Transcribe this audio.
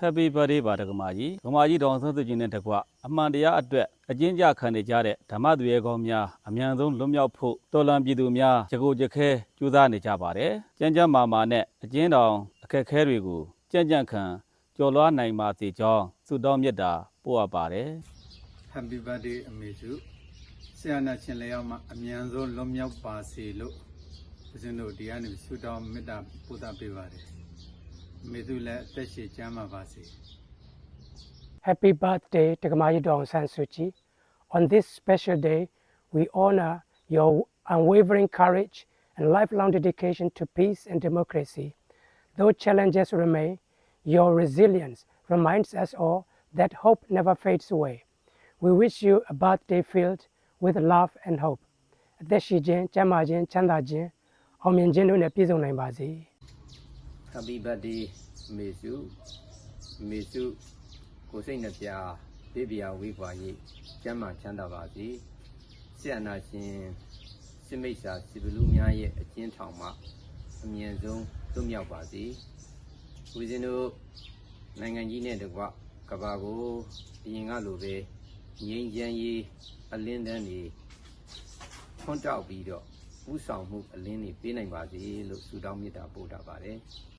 Happy birthday ပါဒကမာကြီးဒကမာကြီးဒေါအောင်ဆန်းစုကြည်နဲ့တကွအမှန်တရားအတွက်အကျဉ်းချခံနေကြတဲ့ဓမ္မသူရဲကောင်းများအမြန်ဆုံးလွတ်မြောက်ဖို့တော်လံပြည်သူများကြကိုကြခဲကြိုးစားနေကြပါတယ်ကြမ်းကြမ်းမာမာနဲ့အကျဉ်းတောင်အခက်အခဲတွေကိုကြံ့ကြံ့ခံကျော်လွှားနိုင်ပါစေကြောင်းဆုတောင်းမေတ္တာပို့အပ်ပါတယ် Happy birthday အမေစုဆရာနာရှင်လည်းအောင်မှာအမြန်ဆုံးလွန်မြောက်ပါစေလို့ဦးဇင်းတို့ဒီကနေဆုတောင်းမေတ္တာပို့သပေးပါတယ်အ မေစုလည်းအသက်ရှည်ကျမ်းမာပါစေ Happy birthday, Tagamayi Dong San Suu Kyi. On this special day, we honor your unwavering courage and lifelong dedication to peace and democracy. Though challenges remain, your resilience reminds us all that hope never fades away. We wish you a birthday filled with love and hope. အသက်ရှိခြင်း၊ကျန်းမာခြင်း၊ချမ်းသာခြင်းအောင်မြင်ခြင်းတို့နဲ့ပြည့်စုံနိုင်ပါစေ။ Happy birthday မေစုမေစုကိုစိတ်နှပြဘေးပြာဝေးကွာရေးကျမ်းမာချမ်းသာပါစေဆရာနာရှင်စစ်မိတ်စာစီဗလူများရဲ့အကျဉ်းထောင်မှအမြင့်ဆုံးလွတ်မြောက်ပါစေဦးဇင်းတို့နိုင်ငံကြီးနဲ့တကွကဘာကိုအရင်ကလိုပဲငြိမ်းချမ်းရေးအလင်းတန်းတွေထွန်းတောက်ပြီးတော့ဥဆောင်မှုအလင်းတွေပေးနိုင်ပါစေလို့ဆုတောင်းမေတ္တာပို့တာပါတယ်